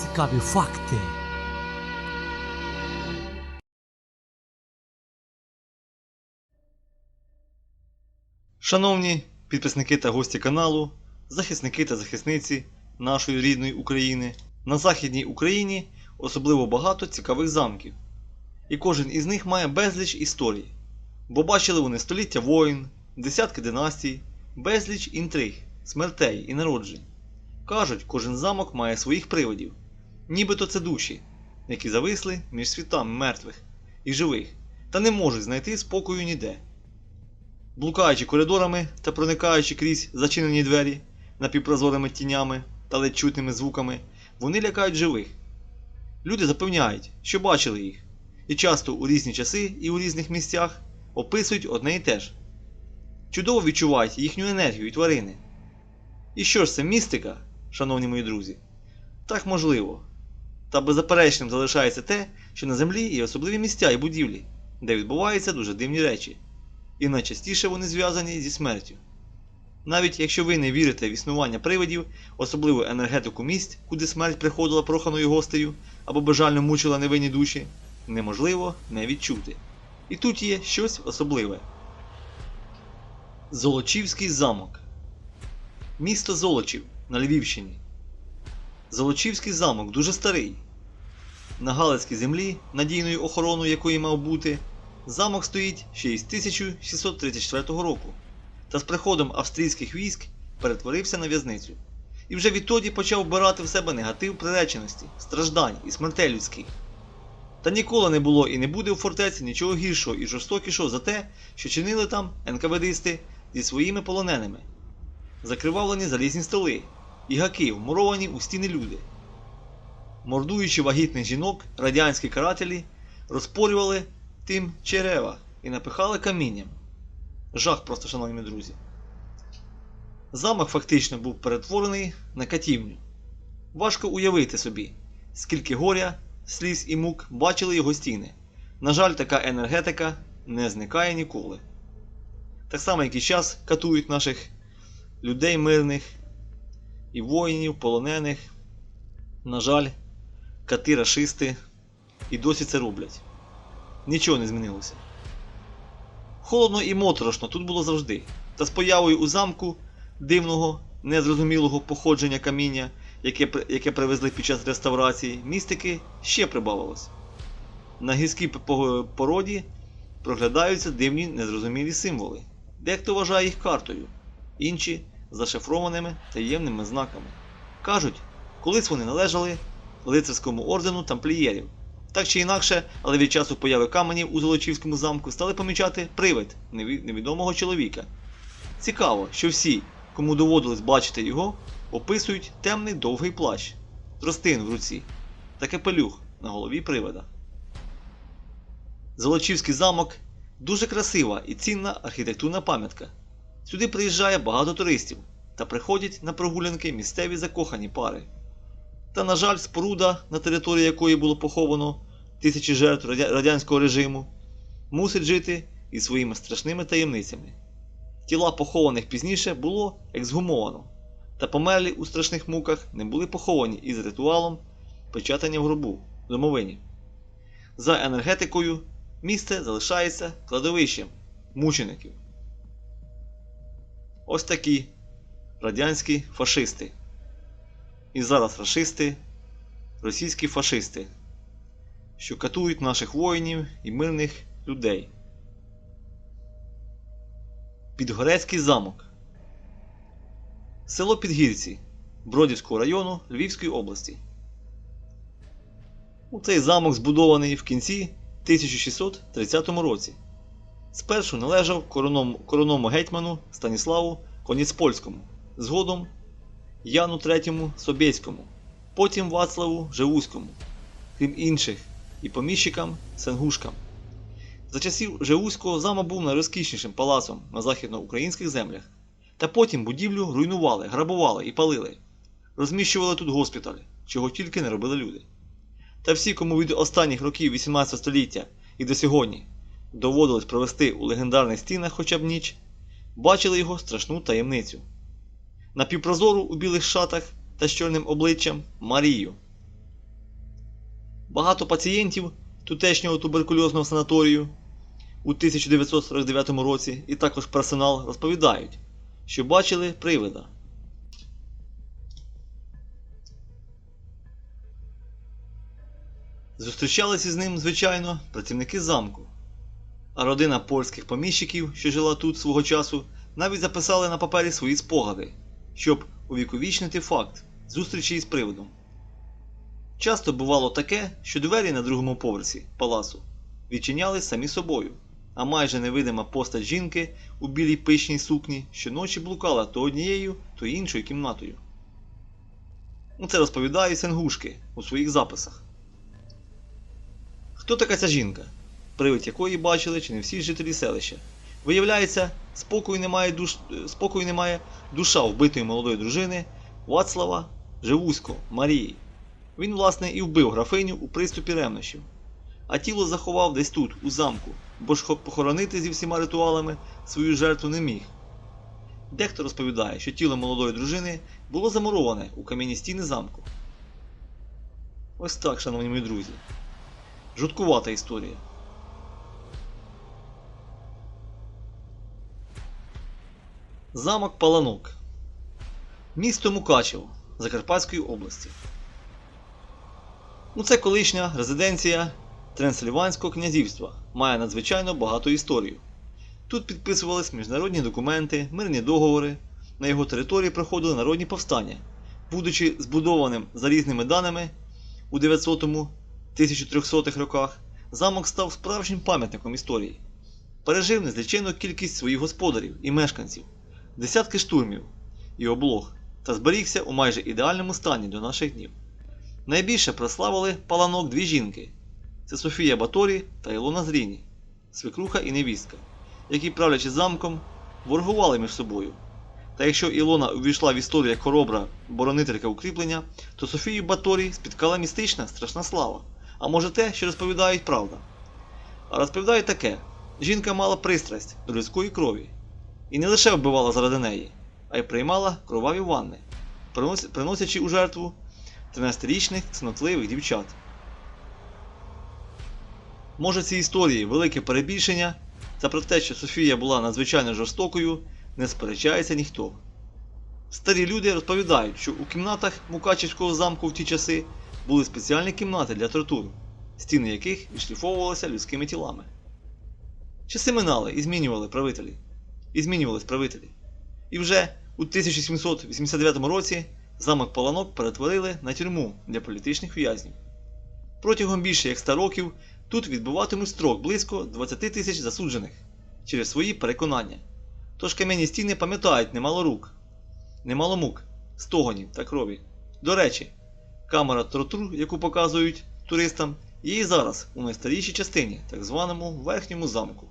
цікаві факти. Шановні підписники та гості каналу, захисники та захисниці нашої рідної України, на Західній Україні особливо багато цікавих замків. І кожен із них має безліч історій, бо бачили вони століття воїн, десятки династій, безліч інтриг, смертей і народжень. Кажуть, кожен замок має своїх приводів, нібито це душі, які зависли між світами мертвих і живих, та не можуть знайти спокою ніде. Блукаючи коридорами та проникаючи крізь зачинені двері напівпрозорими тінями та ледь чутними звуками, вони лякають живих. Люди запевняють, що бачили їх, і часто у різні часи і у різних місцях описують одне і те ж. Чудово відчувають їхню енергію і тварини. І що ж це містика, шановні мої друзі? Так можливо. Та беззаперечним залишається те, що на землі є особливі місця і будівлі, де відбуваються дуже дивні речі і найчастіше вони зв'язані зі смертю. Навіть якщо ви не вірите в існування привидів, особливо енергетику місць, куди смерть приходила проханою гостею або бажально мучила невинні душі, неможливо не відчути. І тут є щось особливе. Золочівський замок. Місто Золочів на Львівщині. Золочівський замок дуже старий. На Галицькій землі, надійною охороною якої мав бути, Замок стоїть ще із 1634 року, та з приходом австрійських військ перетворився на в'язницю. І вже відтоді почав вбирати в себе негатив приреченості, страждань і смертей людських. Та ніколи не було і не буде у фортеці нічого гіршого і жорстокішого за те, що чинили там НКВДисти зі своїми полоненими, закривавлені залізні столи і гаки, вмуровані у стіни люди. Мордуючи вагітних жінок, радянські карателі розпорювали тим черева і напихали камінням. Жах просто, шановні друзі. Замок фактично був перетворений на катівню. Важко уявити собі, скільки горя, сліз і мук бачили його стіни. На жаль, така енергетика не зникає ніколи. Так само, як і час катують наших людей мирних і воїнів, полонених. На жаль, кати рашисти і досі це роблять. Нічого не змінилося. Холодно і моторошно тут було завжди, та з появою у замку дивного, незрозумілого походження каміння, яке, яке привезли під час реставрації, містики ще прибавилось. На гірській породі проглядаються дивні незрозумілі символи. Дехто вважає їх картою, інші зашифрованими таємними знаками. Кажуть, колись вони належали лицарському ордену тамплієрів. Так чи інакше, але від часу появи каменів у Золочівському замку стали помічати привид невідомого чоловіка. Цікаво, що всі, кому доводилось бачити його, описують темний довгий плащ, тростин в руці та капелюх на голові привида. Золочівський замок дуже красива і цінна архітектурна пам'ятка. Сюди приїжджає багато туристів та приходять на прогулянки місцеві закохані пари. Та, на жаль, споруда, на території якої було поховано тисячі жертв радянського режиму, мусить жити із своїми страшними таємницями. Тіла похованих пізніше було ексгумовано, та померлі у страшних муках не були поховані із ритуалом печатання в гробу в домовині. За енергетикою місце залишається кладовищем мучеників. Ось такі радянські фашисти. І зараз рашисти, російські фашисти, що катують наших воїнів і мирних людей. Підгорецький замок. Село Підгірці Бродівського району Львівської області. У цей замок збудований в кінці 1630 році. Спершу належав короному, коронному гетьману Станіславу Коніцпольському, згодом Яну III Собєському, потім Вацлаву Живуському, крім інших, і поміщикам Сенгушкам. За часів Живуського замок був найрозкішнішим палацом на західноукраїнських землях, та потім будівлю руйнували, грабували і палили. Розміщували тут госпіталь, чого тільки не робили люди. Та всі, кому від останніх років 18 століття і до сьогодні доводилось провести у легендарних стінах хоча б ніч, бачили його страшну таємницю напівпрозору у білих шатах та з чорним обличчям Марію. Багато пацієнтів тутешнього туберкульозного санаторію у 1949 році і також персонал розповідають, що бачили привида. Зустрічалися з ним, звичайно, працівники замку. А родина польських поміщиків, що жила тут свого часу, навіть записали на папері свої спогади, щоб увіковічнити факт зустрічі із привидом. Часто бувало таке, що двері на другому поверсі палацу відчинялись самі собою, а майже невидима постать жінки у білій пишній сукні щоночі блукала то однією, то іншою кімнатою. Ну, Це розповідають сенгушки у своїх записах. Хто така ця жінка, привид якої бачили чи не всі жителі селища? Виявляється, спокою немає, душ... е, спокою немає душа вбитої молодої дружини Вацлава Живусько Марії. Він, власне, і вбив графиню у приступі ревнощів. А тіло заховав десь тут, у замку, бо ж похоронити зі всіма ритуалами свою жертву не міг. Дехто розповідає, що тіло молодої дружини було замуроване у кам'яні стіни замку. Ось так, шановні мої друзі. Жуткувата історія. Замок Паланок. Місто Мукачево Закарпатської області. Ну, це колишня резиденція Трансильванського князівства. Має надзвичайно багату історію. Тут підписувались міжнародні документи, мирні договори. На його території проходили народні повстання. Будучи збудованим за різними даними у 900-1300 роках, замок став справжнім пам'ятником історії. Пережив незліченну кількість своїх господарів і мешканців, десятки штурмів і облог та зберігся у майже ідеальному стані до наших днів. Найбільше прославили паланок дві жінки це Софія Баторі та Ілона Зріні, свекруха і невістка, які, правлячи замком, воргували між собою. Та якщо Ілона увійшла в історію хоробра боронителька укріплення, то Софію Баторі спіткала містична страшна слава. А може те, що розповідають правда. А розповідають таке: жінка мала пристрасть до людської крові і не лише вбивала заради неї, а й приймала кроваві ванни, приносячи у жертву 13-річних цнотливих дівчат. Може ці історії велике перебільшення, та про те, що Софія була надзвичайно жорстокою, не сперечається ніхто. Старі люди розповідають, що у кімнатах Мукачівського замку в ті часи були спеціальні кімнати для тортур, стіни яких відшліфовувалися людськими тілами. Часи минали і змінювали правителі. І змінювались правителі. І вже у 1789 році замок Паланок перетворили на тюрму для політичних в'язнів. Протягом більше як 100 років тут відбуватимуть строк близько 20 тисяч засуджених через свої переконання. Тож кам'яні стіни пам'ятають немало рук, немало мук, стогонів та крові. До речі, камера тортур, яку показують туристам, є і зараз у найстарішій частині, так званому верхньому замку.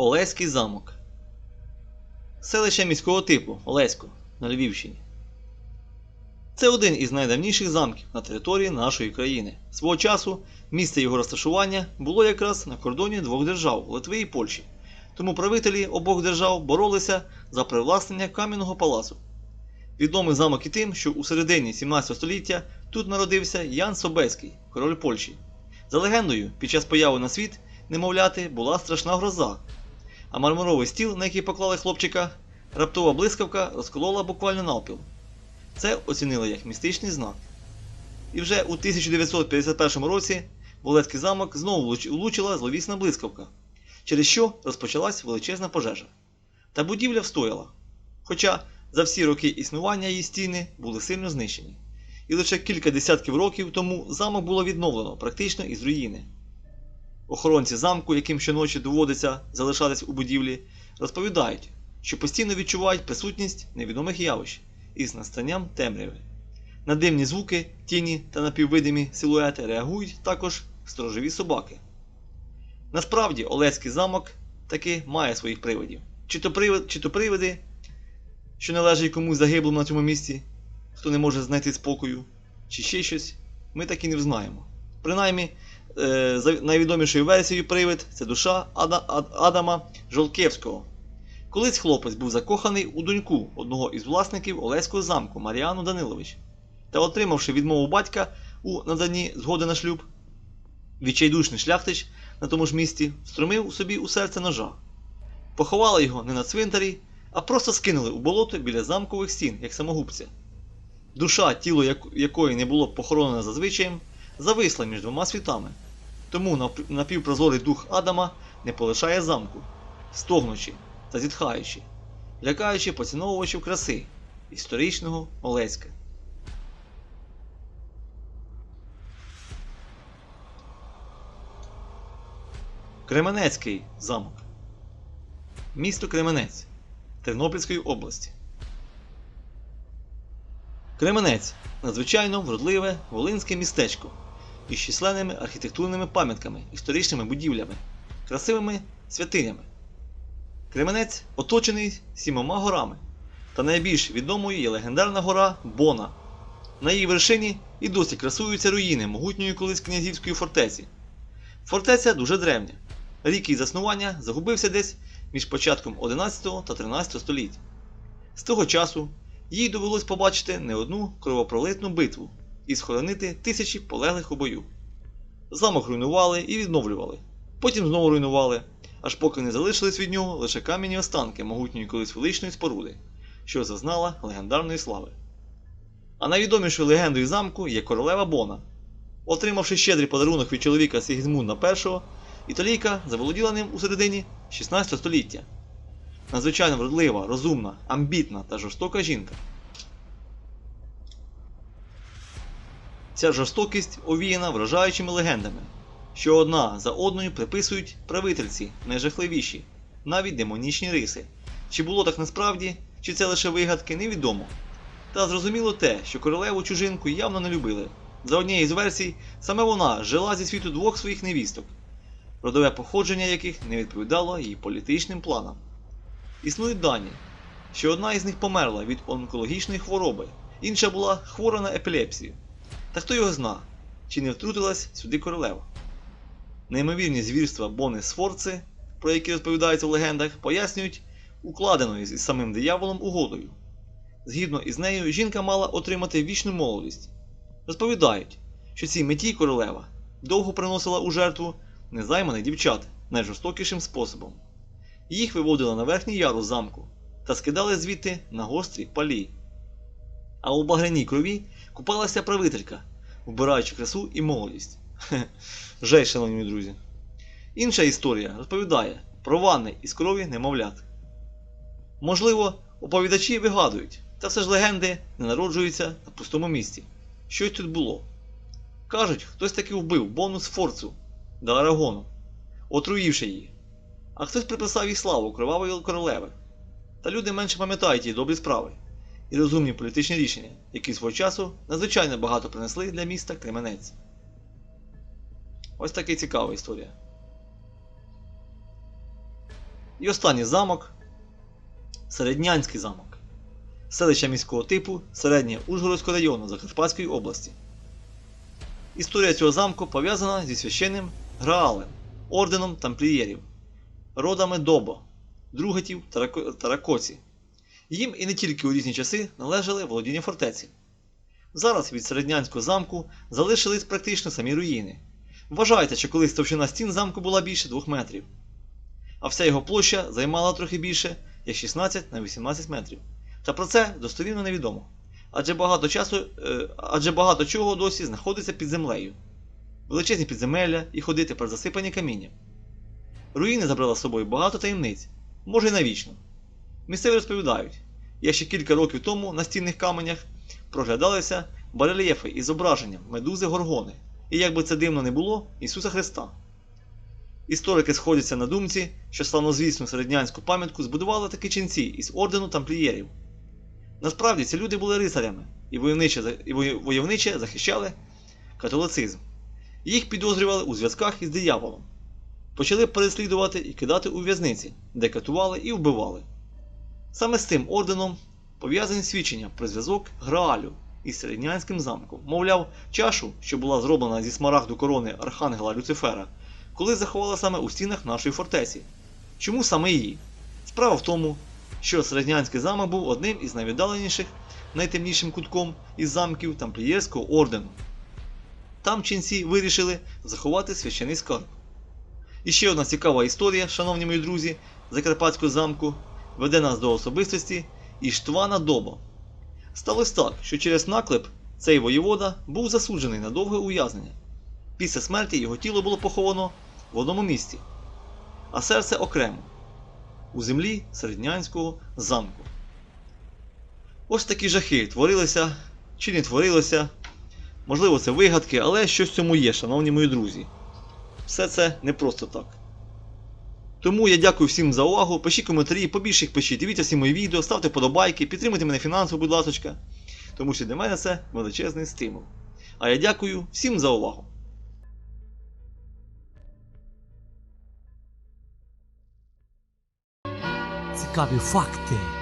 Олеський замок. Селище міського типу Олесько на Львівщині. Це один із найдавніших замків на території нашої країни. Свого часу місце його розташування було якраз на кордоні двох держав Литви і Польщі. Тому правителі обох держав боролися за привласнення кам'яного палацу. Відомий замок і тим, що у середині 17 століття тут народився Ян Собеський, король Польщі. За легендою, під час появи на світ немовляти була страшна гроза, а мармуровий стіл, на який поклали хлопчика, раптова блискавка розколола буквально навпіл. Це оцінили як містичний знак. І вже у 1951 році в Олецький замок знову влучила зловісна блискавка, через що розпочалась величезна пожежа. Та будівля встояла. Хоча за всі роки існування її стіни були сильно знищені. І лише кілька десятків років тому замок було відновлено практично із руїни. Охоронці замку, яким щоночі доводиться залишатись у будівлі, розповідають, що постійно відчувають присутність невідомих явищ із настанням темряви. На димні звуки, тіні та напіввидимі силуети реагують також сторожові собаки. Насправді Олеський замок таки має своїх привидів. Чи то, привид, чи то привиди, що належать комусь загиблому на цьому місці, хто не може знайти спокою, чи ще щось, ми так і не взнаємо. Принаймні, найвідомішою версією привид це душа Ада, Ад- Адама Жолкевського, Колись хлопець був закоханий у доньку одного із власників Олеського замку Маріану Данилович, та отримавши відмову батька у наданні згоди на шлюб, відчайдушний шляхтич на тому ж місці встромив собі у серце ножа. Поховали його не на цвинтарі, а просто скинули у болото біля замкових стін, як самогубця. Душа, тіло якої не було похоронено за звичаєм, зависла між двома світами. Тому нап- напівпрозорий дух Адама не полишає замку, стогнучи та зітхаючи, лякаючи поціновувачів краси історичного Олеська. Кременецький замок. Місто Кременець Тернопільської області. Кременець надзвичайно вродливе волинське містечко із численними архітектурними пам'ятками, історичними будівлями, красивими святинями. Кременець оточений сімома горами, та найбільш відомою є легендарна гора Бона. На її вершині і досі красуються руїни могутньої колись князівської фортеці. Фортеця дуже древня. Рік її заснування загубився десь між початком 11 та 13 століть. З того часу їй довелось побачити не одну кровопролитну битву і схоронити тисячі полеглих у бою. Замок руйнували і відновлювали, потім знову руйнували, аж поки не залишились від нього лише кам'яні останки могутньої колись величної споруди, що зазнала легендарної слави. А найвідомішою легендою замку є королева Бона. Отримавши щедрий подарунок від чоловіка Сігізмунда І, італійка заволоділа ним у середині 16 століття. Надзвичайно вродлива, розумна, амбітна та жорстока жінка. Ця жорстокість овіяна вражаючими легендами, що одна за одною приписують правительці найжахливіші, навіть демонічні риси. Чи було так насправді, чи це лише вигадки, невідомо. Та зрозуміло те, що королеву чужинку явно не любили. За однією з версій, саме вона жила зі світу двох своїх невісток, родове походження яких не відповідало її політичним планам. Існують дані, що одна із них померла від онкологічної хвороби, інша була хвора на епілепсію. Та хто його зна, чи не втрутилась сюди королева. Неймовірні звірства Бони Сфорци, про які розповідаються в легендах, пояснюють укладеною із самим дияволом угодою. Згідно із нею, жінка мала отримати вічну молодість. Розповідають, що цій меті королева довго приносила у жертву незайманих дівчат найжорстокішим способом. Їх виводили на верхній ярус замку та скидали звідти на гострі палі. А у багряній крові купалася правителька, вбираючи красу і молодість. Жесть, шановні друзі. Інша історія розповідає про ванни із крові немовлят. Можливо, оповідачі вигадують, та все ж легенди не народжуються на пустому місці. Щось тут було. Кажуть, хтось таки вбив бонус Форцу до Арагону, отруївши її. А хтось приписав їй славу кровавої королеви. Та люди менше пам'ятають її добрі справи і розумні політичні рішення, які свого часу надзвичайно багато принесли для міста Кременець. Ось така цікава історія. І останній замок Середнянський замок. Селище міського типу середнє Ужгородського району Закарпатської області. Історія цього замку пов'язана зі священним Граалем, орденом тамплієрів, родами Добо, Другетів та Рако- та Ракоці. Їм і не тільки у різні часи належали володіння фортеці. Зараз від середнянського замку залишились практично самі руїни. Вважайте, що колись товщина стін замку була більше 2 метрів, а вся його площа займала трохи більше як 16 на 18 метрів. Та про це достовірно невідомо. Адже багато часу, е, адже багато чого досі знаходиться під землею. Величезні підземелля і ходи тепер засипані камінням. Руїни забрали з собою багато таємниць, може й навічно. Місцеві розповідають, як ще кілька років тому на стінних каменях проглядалися барельєфи із зображенням медузи Горгони, і як би це дивно не було, Ісуса Христа. Історики сходяться на думці, що славнозвісну середнянську пам'ятку збудували такі ченці із ордену тамплієрів. Насправді ці люди були рицарями і войовниче, і войовниче захищали католицизм. Їх підозрювали у зв'язках із дияволом. Почали переслідувати і кидати у в'язниці, де катували і вбивали. Саме з цим орденом пов'язані свідчення про зв'язок Граалю із середнянським замком. Мовляв, чашу, що була зроблена зі смарагду корони архангела Люцифера, коли заховала саме у стінах нашої фортеці. Чому саме її? Справа в тому, що Середнянський замок був одним із найвіддаленіших, найтемнішим кутком із замків тамплієрського ордену. Там ченці вирішили заховати священий скарб. І ще одна цікава історія, шановні мої друзі, Закарпатського замку, веде нас до особистості Іштвана Доба. Сталося так, що через наклеп цей воєвода був засуджений на довге ув'язнення. Після смерті його тіло було поховано в одному місці, а серце окремо у землі середнянського замку. Ось такі жахи творилися чи не творилося. Можливо, це вигадки, але щось в цьому є, шановні мої друзі. Все це не просто так. Тому я дякую всім за увагу. Пишіть коментарі, побільше їх пишіть. Дивіться всі мої відео, ставте подобайки, підтримуйте мене фінансово, будь ласка. Тому що для мене це величезний стимул. А я дякую всім за увагу. Цікаві факти.